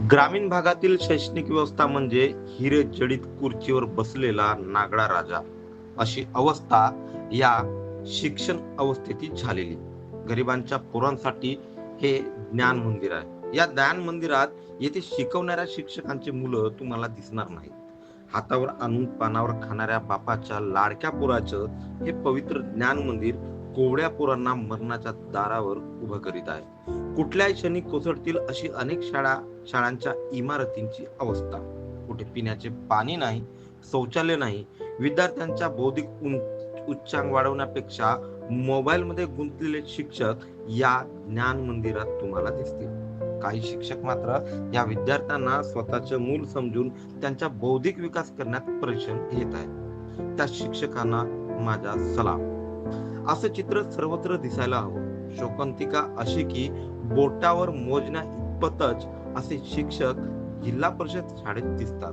ग्रामीण भागातील शैक्षणिक व्यवस्था म्हणजे हिरे जडित खुर्चीवर बसलेला नागडा राजा. अशी अवस्था या शिक्षण अवस्थेतील झालेली. गरिबांच्या पोरांसाठी हे ज्ञान मंदिर आहे. या ज्ञान मंदिरात येथे शिकवणाऱ्या शिक्षकांची मुलं तुम्हाला दिसणार नाहीत. हातावर आणून पानावर खाणाऱ्या बापाच्या लाडक्या पोराचं हे पवित्र ज्ञान मंदिर कोवड्या पोरांना मरणाच्या दारावर उभं करीत आहे. कुठल्याही क्षणी कोसळतील अशी अनेक शाळा शाळांच्या इमारतींची अवस्था. कुठे पिण्याचे पाणी नाही शौचालय नाही विद्यार्थ्यांच्या बौद्धिक उच्चांक वाढवण्यापेक्षा मोबाईल मध्ये गुंतलेले शिक्षक या ज्ञान मंदिरात तुम्हाला दिसतील. काही शिक्षक मात्र या विद्यार्थ्यांना स्वतःचे मूल समजून त्यांचा बौद्धिक विकास करण्यात परिश्रम घेत आहेत. त्या शिक्षकांना माझा सलाम. असं चित्र सर्वत्र दिसायला हवं. शोकंतिका अशी की बोटावर मोजण्या इतपतच असे शिक्षक जिल्हा परिषद शाळेत दिसतात.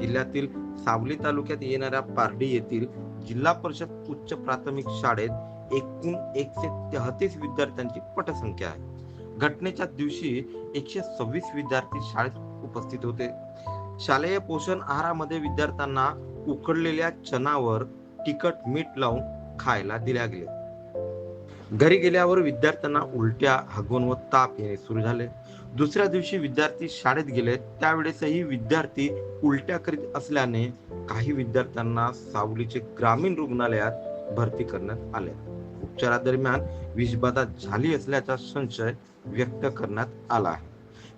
जिल्ह्यातील सावली तालुक्यात येणाऱ्या पारडी येथील जिल्हा परिषद उच्च प्राथमिक शाळेत एकूण एकशे तेहतीस विद्यार्थ्यांची पटसंख्या आहे. घटनेच्या दिवशी एकशे सव्वीस विद्यार्थी शाळेत उपस्थित होते. शालेय पोषण आहारामध्ये विद्यार्थ्यांना उकडलेल्या चनावर तिखट मीठ लावून खायला दिल्या गेले घरी गेल्यावर विद्यार्थ्यांना उलट्या हगवण व ताप येणे सुरू झाले. दुसऱ्या दिवशी विद्यार्थी शाळेत गेले. त्यावेळेसही विद्यार्थी उलट्या करीत असल्याने काही विद्यार्थ्यांना सावलीचे ग्रामीण रुग्णालयात भरती करण्यात आले. उपचारादरम्यान विषबाधा झाली असल्याचा संशय व्यक्त करण्यात आला आहे.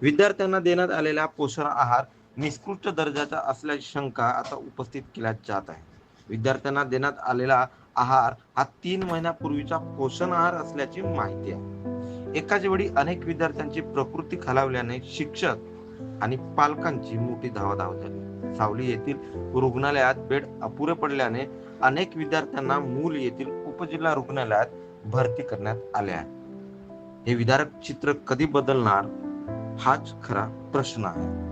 विद्यार्थ्यांना देण्यात आलेला पोषण आहार निष्कृष्ट दर्जाचा असल्याची शंका आता उपस्थित केल्या जात आहे. विद्यार्थ्यांना देण्यात आलेला आहार हा तीन महिन्यापूर्वीचा पोषण आहार असल्याची माहिती आहे. एकाच वेळी अनेक विद्यार्थ्यांची प्रकृती खालावल्याने शिक्षक आणि पालकांची मोठी धावाधाव झाली. सावली येथील रुग्णालयात बेड अपुरे पडल्याने अनेक विद्यार्थ्यांना मूल येथील उपजिल्हा रुग्णालयात भरती करण्यात आले आहे. हे विदारक चित्र कधी बदलणार हाच खरा प्रश्न आहे.